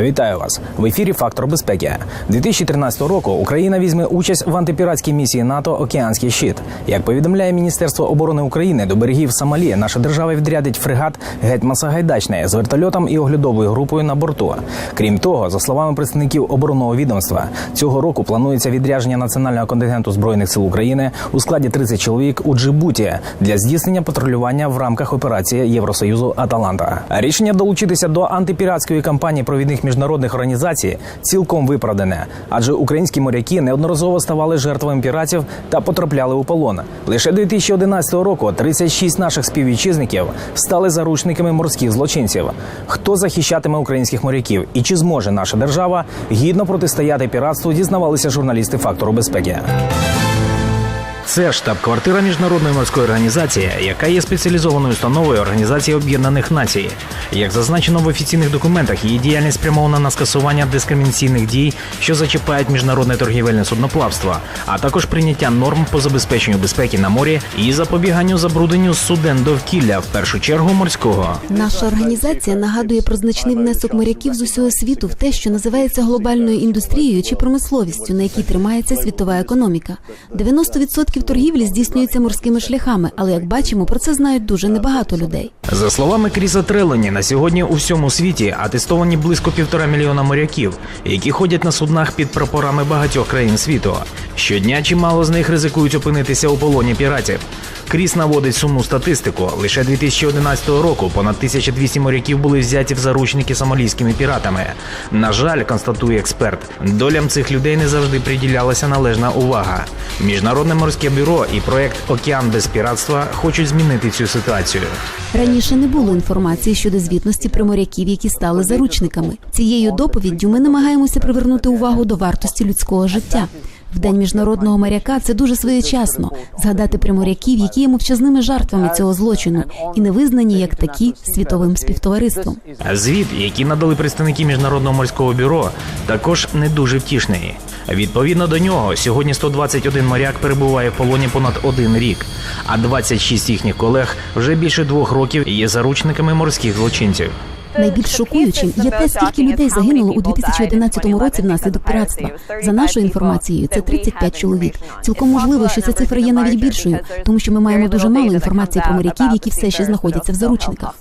Вітаю вас в ефірі Фактор безпеки. 2013 року Україна візьме участь в антипіратській місії НАТО Океанський щит. Як повідомляє Міністерство оборони України, до берегів Сомалі наша держава відрядить фрегат Гетьман Сагайдачний з вертольотом і оглядовою групою на борту. Крім того, за словами представників оборонного відомства, цього року планується відрядження національного контингенту збройних сил України у складі 30 чоловік у Джибуті для здійснення патрулювання в рамках операції Євросоюзу Аталанта. Рішення долучитися до антипіратської кампанії провідних міжнародних організацій цілком виправдане, адже українські моряки неодноразово ставали жертвами піратів та потрапляли у полон. Лише 2011 року 36 наших співвітчизників стали заручниками морських злочинців. Хто захищатиме українських моряків і чи зможе наша держава гідно протистояти піратству? Дізнавалися журналісти фактору безпеки. Це штаб-квартира міжнародної морської організації, яка є спеціалізованою установою Організації Об'єднаних Націй. Як зазначено в офіційних документах, її діяльність спрямована на скасування дискримінаційних дій, що зачіпають міжнародне торгівельне судноплавство, а також прийняття норм по забезпеченню безпеки на морі і запобіганню забрудненню суден довкілля, в першу чергу морського. Наша організація нагадує про значний внесок моряків з усього світу в те, що називається глобальною індустрією чи промисловістю, на якій тримається світова економіка. 90% торгівлі здійснюється морськими шляхами, але як бачимо, про це знають дуже небагато людей. За словами Кріса Трелені, на сьогодні у всьому світі атестовані близько півтора мільйона моряків, які ходять на суднах під прапорами багатьох країн світу. Щодня чимало з них ризикують опинитися у полоні піратів. Кріс наводить сумну статистику. Лише 2011 року понад 1200 моряків були взяті в заручники сомалійськими піратами. На жаль, констатує експерт, долям цих людей не завжди приділялася належна увага. Міжнародне морське бюро і проект Океан без піратства хочуть змінити цю ситуацію. Раніше не було інформації щодо звітності про моряків, які стали заручниками. Цією доповіддю ми намагаємося привернути увагу до вартості людського життя. В день міжнародного моряка це дуже своєчасно згадати про моряків, які є мовчазними жертвами цього злочину і не визнані як такі світовим співтовариством. Звіт, який надали представники міжнародного морського бюро, також не дуже втішний. Відповідно до нього, сьогодні 121 моряк перебуває в полоні понад один рік, а 26 їхніх колег вже більше двох років є заручниками морських злочинців. Найбільш шокуючим є те, скільки людей загинуло у 2011 році внаслідок піратства. За нашою інформацією, це 35 чоловік. Цілком можливо, що ця цифра є навіть більшою, тому що ми маємо дуже мало інформації про моряків, які все ще знаходяться в заручниках.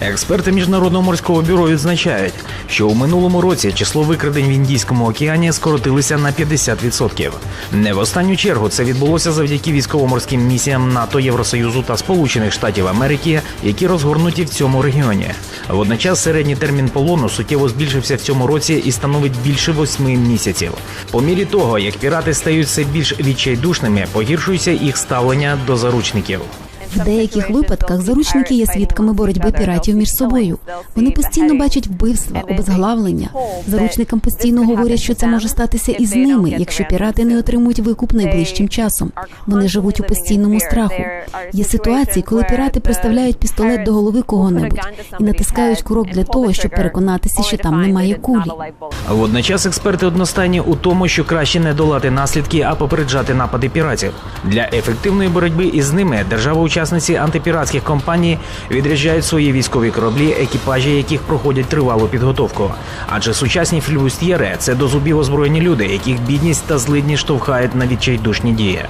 Експерти міжнародного морського бюро відзначають, що у минулому році число викрадень в Індійському океані скоротилося на 50%. Не в останню чергу це відбулося завдяки військово-морським місіям НАТО, Євросоюзу та Сполучених Штатів Америки, які розгорнуті в цьому регіоні. Водночас середній термін полону суттєво збільшився в цьому році і становить більше восьми місяців. По мірі того, як пірати стають все більш відчайдушними, погіршується їх ставлення до заручників. В деяких випадках заручники є свідками боротьби піратів між собою. Вони постійно бачать вбивства, обезглавлення. Заручникам постійно говорять, що це може статися і з ними, якщо пірати не отримують викуп найближчим часом. Вони живуть у постійному страху. Є ситуації, коли пірати приставляють пістолет до голови кого-небудь і натискають курок для того, щоб переконатися, що там немає кулі. Водночас експерти одностайні у тому, що краще не долати наслідки, а попереджати напади піратів. Для ефективної боротьби із ними держава-учасниці антипіратських компаній відряджають свої військові кораблі, екіпажі яких проходять тривалу підготовку. Адже сучасні флюстьєри – це до зубів озброєні люди, яких бідність та злидні штовхають на відчайдушні дії.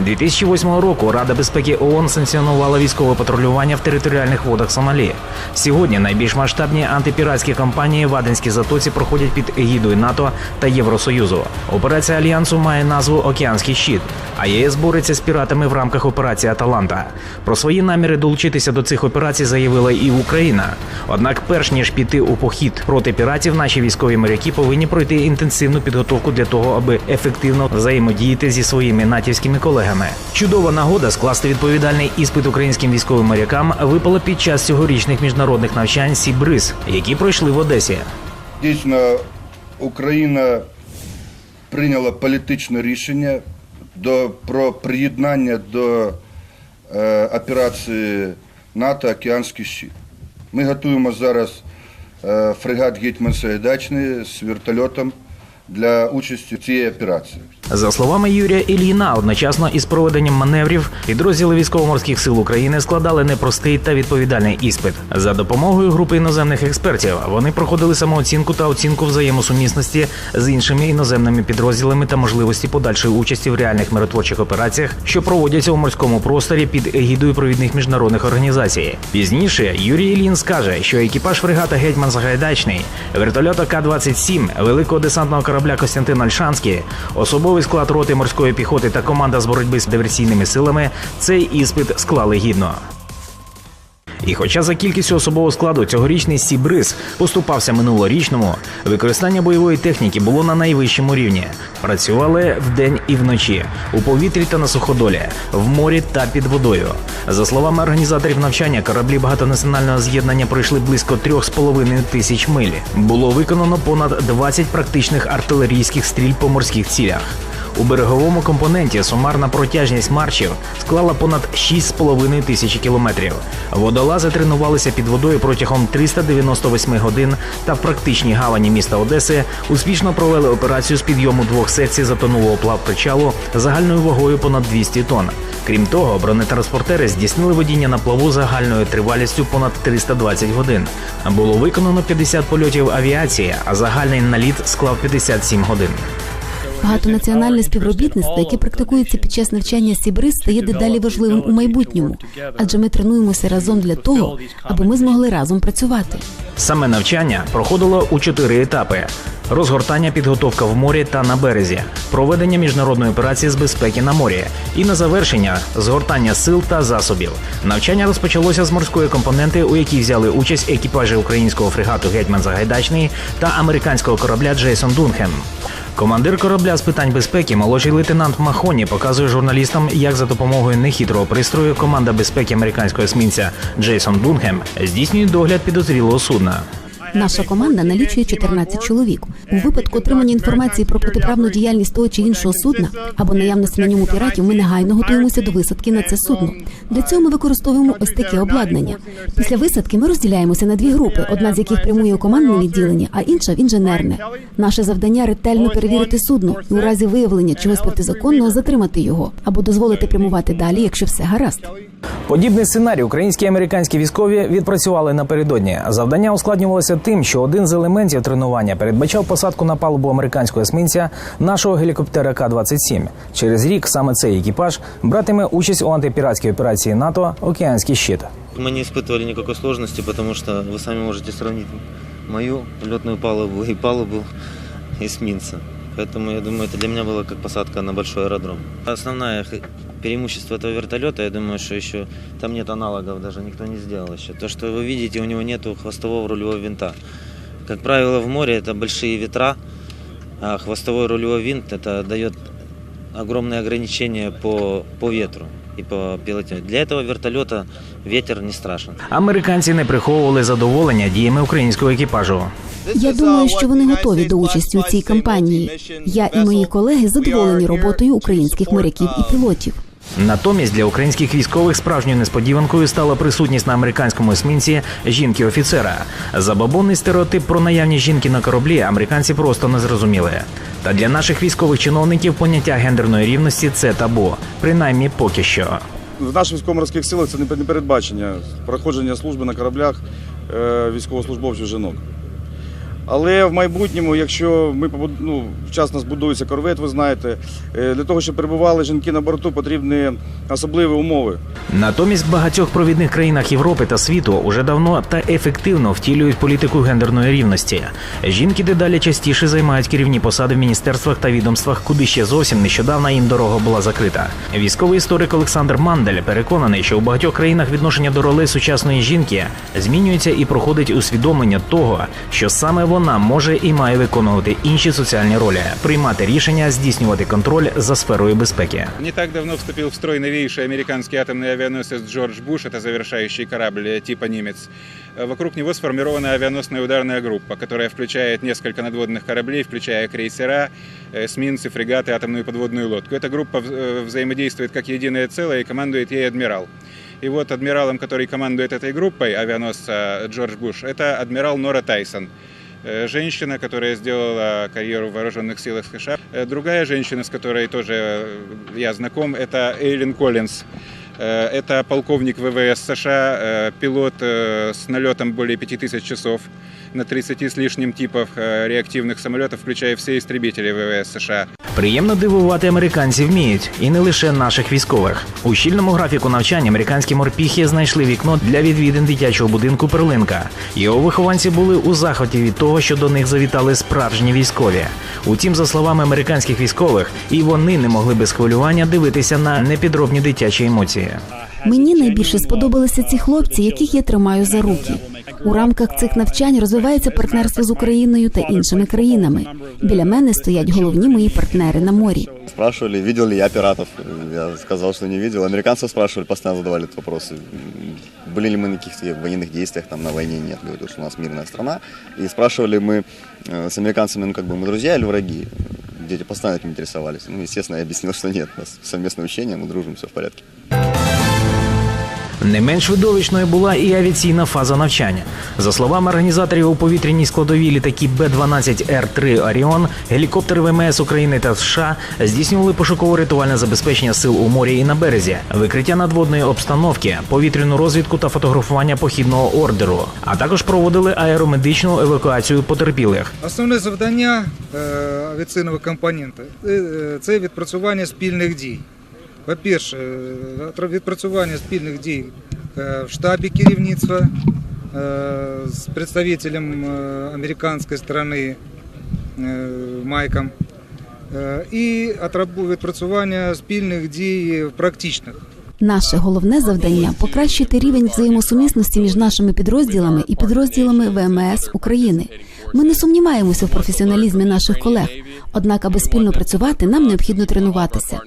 2008 року Рада безпеки ООН санкціонувала військове патрулювання в територіальних водах Сомалі. Сьогодні найбільш масштабні антипіратські кампанії в Аденській затоці проходять під егідою НАТО та Євросоюзу. Операція альянсу має назву Океанський щит. А ЄС бореться з піратами в рамках операції Аталанта. Про свої наміри долучитися до цих операцій заявила і Україна. Однак, перш ніж піти у похід проти піратів, наші військові моряки повинні пройти інтенсивну підготовку для того, аби ефективно взаємодіяти зі своїми натівськими колегами. Чудова нагода скласти відповідальний іспит українським військовим морякам випала під час цьогорічних міжнародних навчань Сібриз, які пройшли в Одесі. Дійсно, Україна прийняла політичне рішення до, про приєднання до операції НАТО Океанський щит. Ми готуємо зараз е, фрегат Гетьман Сагайдачний з вертольотом для участі в цій операції. За словами Юрія Ільїна, одночасно із проведенням маневрів підрозділи військово-морських сил України складали непростий та відповідальний іспит. За допомогою групи іноземних експертів вони проходили самооцінку та оцінку взаємосумісності з іншими іноземними підрозділами та можливості подальшої участі в реальних миротворчих операціях, що проводяться у морському просторі під егідою провідних міжнародних організацій. Пізніше Юрій Ільїн скаже, що екіпаж фрегата Гетьман Загайдачний, вертольота К-27, великого десантного корабля Костянтин Альшанський, особовий склад роти морської піхоти та команда з боротьби з диверсійними силами цей іспит склали гідно. І хоча за кількістю особового складу цьогорічний Сібриз поступався минулорічному, використання бойової техніки було на найвищому рівні. Працювали вдень і вночі, у повітрі та на суходолі, в морі та під водою. За словами організаторів навчання, кораблі багатонаціонального з'єднання пройшли близько 3,5 тисяч миль. Було виконано понад 20 практичних артилерійських стріль по морських цілях. У береговому компоненті сумарна протяжність маршів склала понад 6,5 тисячі кілометрів. Водолази тренувалися під водою протягом 398 годин та в практичній гавані міста Одеси успішно провели операцію з підйому двох секцій затонулого плавпричалу загальною вагою понад 200 тонн. Крім того, бронетранспортери здійснили водіння на плаву загальною тривалістю понад 320 годин. Було виконано 50 польотів авіації, а загальний наліт склав 57 годин. Багатонаціональне співробітництво, яке практикується під час навчання Сібриз, стає дедалі важливим у майбутньому, адже ми тренуємося разом для того, аби ми змогли разом працювати. Саме навчання проходило у чотири етапи: розгортання, підготовка в морі та на березі, проведення міжнародної операції з безпеки на морі і на завершення згортання сил та засобів. Навчання розпочалося з морської компоненти, у якій взяли участь екіпажі українського фрегату Гетьман Загайдачний та американського корабля Джейсон Дунхем. Командир корабля з питань безпеки, молодший лейтенант Махоні, показує журналістам, як за допомогою нехитрого пристрою команда безпеки американського есмінця Джейсон Дунгем здійснює догляд підозрілого судна. Наша команда налічує 14 чоловік. У випадку отримання інформації про протиправну діяльність того чи іншого судна або наявності на ньому піратів, ми негайно готуємося до висадки на це судно. Для цього ми використовуємо ось таке обладнання. Після висадки ми розділяємося на дві групи, одна з яких прямує у командне відділення, а інша в інженерне. Наше завдання ретельно перевірити судно і у разі виявлення чогось протизаконного затримати його або дозволити прямувати далі, якщо все гаразд. Подібний сценарій українські і американські військові відпрацювали напередодні. Завдання ускладнювалося тим, що один з елементів тренування передбачав посадку на палубу американського есмінця нашого гелікоптера К-27. Через рік саме цей екіпаж братиме участь у антипіратській операції НАТО Океанський щит. Мы не испытывали никакой сложности, потому что вы сами можете сравнить мою летную палубу и палубу эсминца. Поэтому я думаю, это для меня было как посадка на большой аэродром. Основное преимущество этого вертолета, я думаю, что еще там нет аналогов, даже никто не сделал еще. То, что вы видите, у него нет хвостового рулевого винта. Как правило, в море это большие ветра, а хвостовой рулевой винт это дает огромные ограничения по, по ветру и по пилотированию. Для этого вертолета ветер не страшен. Американці не приховували задоволення діями українського екіпажу. Я думаю, що вони готові до участі у цій кампанії. Я і мої колеги задоволені роботою українських моряків і пілотів. Натомість для українських військових справжньою несподіванкою стала присутність на американському есмінці жінки-офіцера. Забабонний стереотип про наявність жінки на кораблі американці просто не зрозуміли. Та для наших військових чиновників поняття гендерної рівності це табу, принаймні поки що. В наших військово-морських силах це не передбачення проходження служби на кораблях е, військовослужбовців жінок. Але в майбутньому, якщо ми ну, вчасно збудується корвет, ви знаєте, е, для того, щоб перебували жінки на борту, потрібні особливі умови. Натомість в багатьох провідних країнах Європи та світу уже давно та ефективно втілюють політику гендерної рівності. Жінки дедалі частіше займають керівні посади в міністерствах та відомствах, куди ще зовсім нещодавно їм дорога була закрита. Військовий історик Олександр Мандель переконаний, що у багатьох країнах відношення до ролей сучасної жінки змінюється і проходить усвідомлення того, що саме вона може і має виконувати інші соціальні ролі, приймати рішення, здійснювати контроль за сферою безпеки. Не так давно вступил в строй новейший американский атомный авианосец Джордж Буш, это завершающий корабль э, типа «Немец». Э, Вокруг него сформирована авианосная ударная группа, которая включает несколько надводных кораблей, включая крейсера, э, эсминцы, фрегаты, атомную подводную лодку. Эта группа э, взаимодействует как единое целое и командует ей адмирал. И вот адмиралом, который командует этой группой авианосца Джордж Буш, это адмирал Нора Тайсон. э, женщина, которая сделала карьеру в вооруженных силах США. Э, Другая женщина, с которой тоже э, я знаком, это Эйлин Коллинз. Это полковник ВВС США, пилот с налетом более 5000 часов на 30 с лишним типов реактивных самолетов, включая все истребители ВВС США. Приємно дивувати американці вміють, і не лише наших військових. У щільному графіку навчань американські морпіхи знайшли вікно для відвідин дитячого будинку Перлинка. Його вихованці були у захваті від того, що до них завітали справжні військові. Утім, за словами американських військових, і вони не могли без хвилювання дивитися на непідробні дитячі емоції. Мені найбільше сподобалися ці хлопці, яких я тримаю за руки. У рамках цих навчань розвивається партнерство з Україною та іншими країнами. Біля мене стоять головні мої партнери на морі. Спрашивали, видел ли я пиратов. Я сказал, что не видел. Американцев спрашивали, постоянно задавали этот вопрос. Были ли мы на каких-то военных действиях, там на войне нет, говорил, что у нас мирная страна. И спрашивали мы э, с американцами, ну как бы мы друзья или враги? Дети постоянно этим интересовались. Ну, естественно, я объяснил, что нет, у нас совместное учение, мы дружим, все в порядке. Не менш видовищною була і авіаційна фаза навчання. За словами організаторів, у повітряній складовій літаки Б-12Р-3 Оріон, гелікоптери ВМС України та США здійснювали пошуково-рятувальне забезпечення сил у морі і на березі, викриття надводної обстановки, повітряну розвідку та фотографування похідного ордеру, а також проводили аеромедичну евакуацію потерпілих. Основне завдання е, авіаційного компонента е, е, це відпрацювання спільних дій. По-перше, е, відпрацювання спільних дій е, в штабі керівництва е, з представителем е, американської сторони Майком. І відпрацювання спільних дій практичних. Наше головне завдання покращити рівень взаємосумісності між нашими підрозділами і підрозділами ВМС України. Ми не сумніваємося в професіоналізмі наших колег. Однак, аби спільно працювати, нам необхідно тренуватися.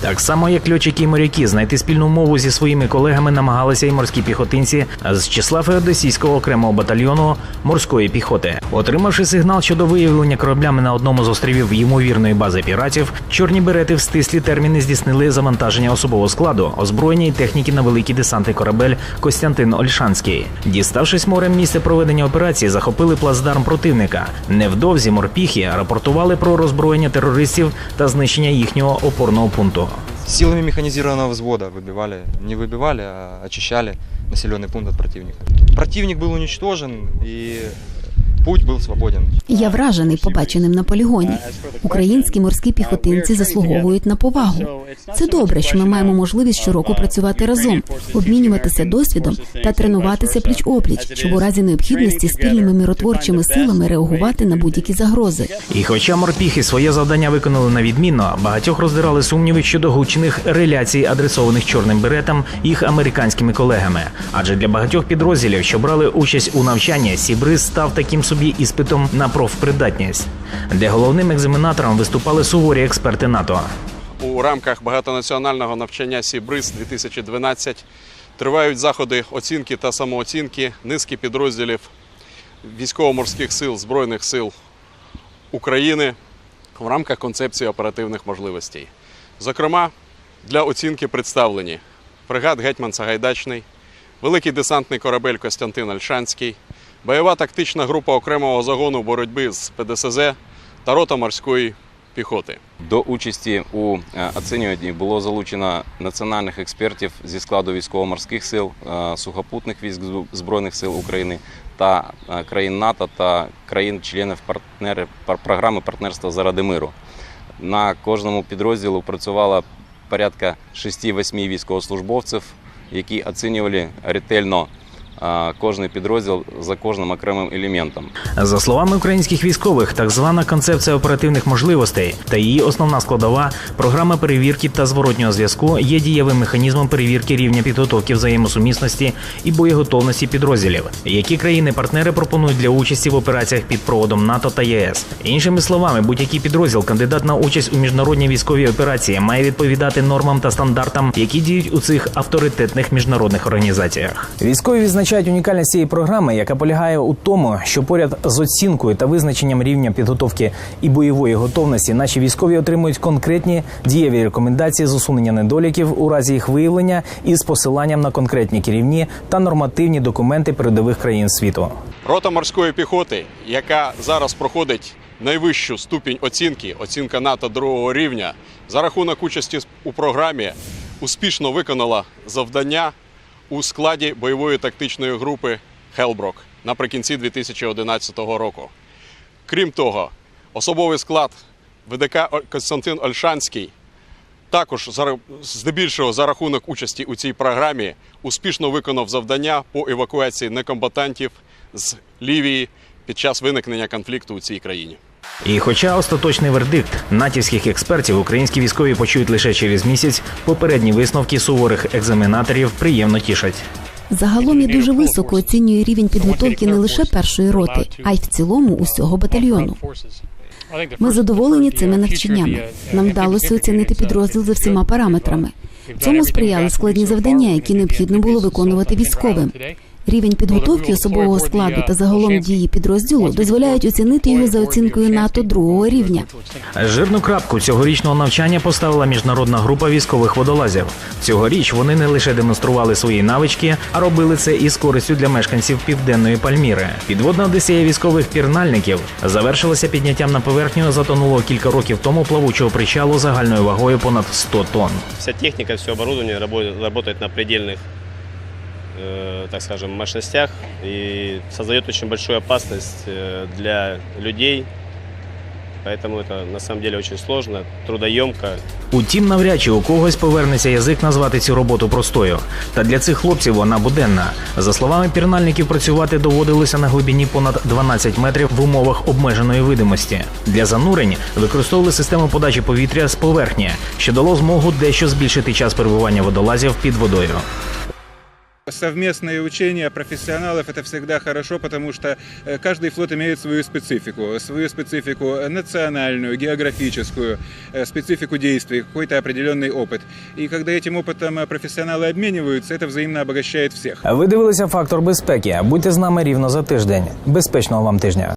Так само, як льотчики і моряки, знайти спільну мову зі своїми колегами намагалися й морські піхотинці з числа Феодосійського окремого батальйону морської піхоти. Отримавши сигнал щодо виявлення кораблями на одному з островів ймовірної бази піратів, чорні берети в стислі терміни здійснили завантаження особового складу, озброєння і техніки на великий десантний корабель Костянтин Ольшанський. Діставшись морем місце проведення операції, захопили плацдарм противника. Невдовзі морпіхи рапортували про роззброєння терористів та знищення їхнього опорного пункту. Силами механизированного взвода выбивали, не выбивали, а очищали населенный пункт от противника. Противник был уничтожен и путь был свободен. Я вражений побаченим на полігоні. Українські морські піхотинці заслуговують на повагу. Це добре, що ми маємо можливість щороку працювати разом, обмінюватися досвідом та тренуватися пліч опліч, щоб у разі необхідності спільними миротворчими силами реагувати на будь-які загрози. І хоча морпіхи своє завдання виконали на відмінно, багатьох роздирали сумніви щодо гучних реляцій, адресованих чорним беретам їх американськими колегами. Адже для багатьох підрозділів, що брали участь у навчанні, Сібриз став таким собі іспитом на профпридатність, де головним екзаменатором виступали суворі експерти НАТО. У рамках багатонаціонального навчання Сібриз 2012 тривають заходи оцінки та самооцінки низки підрозділів військово-морських сил Збройних сил України в рамках концепції оперативних можливостей. Зокрема, для оцінки представлені фрегат Гетьман Сагайдачний, великий десантний корабель Костянтин Альшанський, бойова тактична група окремого загону боротьби з ПДСЗ та рота морської піхоти. До участі у е, оцінюванні було залучено національних експертів зі складу військово-морських сил, е, сухопутних військ Збройних сил України та е, країн НАТО та країн-членів партнери пар- програми партнерства заради миру. На кожному підрозділу працювало порядка 6-8 військовослужбовців, які оцінювали ретельно е, кожний підрозділ за кожним окремим елементом. За словами українських військових, так звана концепція оперативних можливостей та її основна складова програма перевірки та зворотнього зв'язку є дієвим механізмом перевірки рівня підготовки взаємосумісності і боєготовності підрозділів, які країни-партнери пропонують для участі в операціях під проводом НАТО та ЄС. Іншими словами, будь-який підрозділ, кандидат на участь у міжнародній військовій операції, має відповідати нормам та стандартам, які діють у цих авторитетних міжнародних організаціях. Військові відзначають унікальність цієї програми, яка полягає у тому, що поряд з оцінкою та визначенням рівня підготовки і бойової готовності, наші військові отримують конкретні дієві рекомендації з усунення недоліків у разі їх виявлення із посиланням на конкретні керівні та нормативні документи передових країн світу. Рота морської піхоти, яка зараз проходить найвищу ступінь оцінки, оцінка НАТО другого рівня, за рахунок участі у програмі успішно виконала завдання у складі бойової тактичної групи Хелброк наприкінці 2011 року. Крім того, особовий склад ВДК Константин Ольшанський також здебільшого за рахунок участі у цій програмі успішно виконав завдання по евакуації некомбатантів з Лівії під час виникнення конфлікту у цій країні. І хоча остаточний вердикт натівських експертів українські військові почують лише через місяць, попередні висновки суворих екзаменаторів приємно тішать. Загалом я дуже високо оцінюю рівень підготовки не лише першої роти, а й в цілому усього батальйону. Ми задоволені цими навчаннями. Нам вдалося оцінити підрозділ за всіма параметрами. Цьому сприяли складні завдання, які необхідно було виконувати військовим. Рівень підготовки особового складу та загалом дії підрозділу дозволяють оцінити його за оцінкою НАТО другого рівня. Жирну крапку цьогорічного навчання поставила міжнародна група військових водолазів. Цьогоріч вони не лише демонстрували свої навички, а робили це із користю для мешканців південної Пальміри. Підводна одесія військових пірнальників завершилася підняттям на поверхню затонулого кілька років тому плавучого причалу загальною вагою понад 100 тонн. Вся техника, все оборудование рабо- работает на предельных, э, так скажем, мощностях и создает очень большую опасность э, для людей. Поэтому это на самом деле очень сложно, трудоемко. Утім, навряд чи у когось повернеться язик назвати цю роботу простою. Та для цих хлопців вона буденна. За словами пірнальників, працювати доводилося на глибині понад 12 метрів в умовах обмеженої видимості. Для занурень використовували систему подачі повітря з поверхні, що дало змогу дещо збільшити час перебування водолазів під водою. Совместные учения профессионалов это всегда хорошо, потому что э, каждый флот имеет свою специфику, свою специфику э, национальную, географическую, э, специфику действий, какой-то определенный опыт. И когда этим опытом э, профессионалы обмениваются, это взаимно обогащает всех. Ви дивилися фактор безпеки. Будьте з нами рівно за тиждень. Безпечного вам тижня.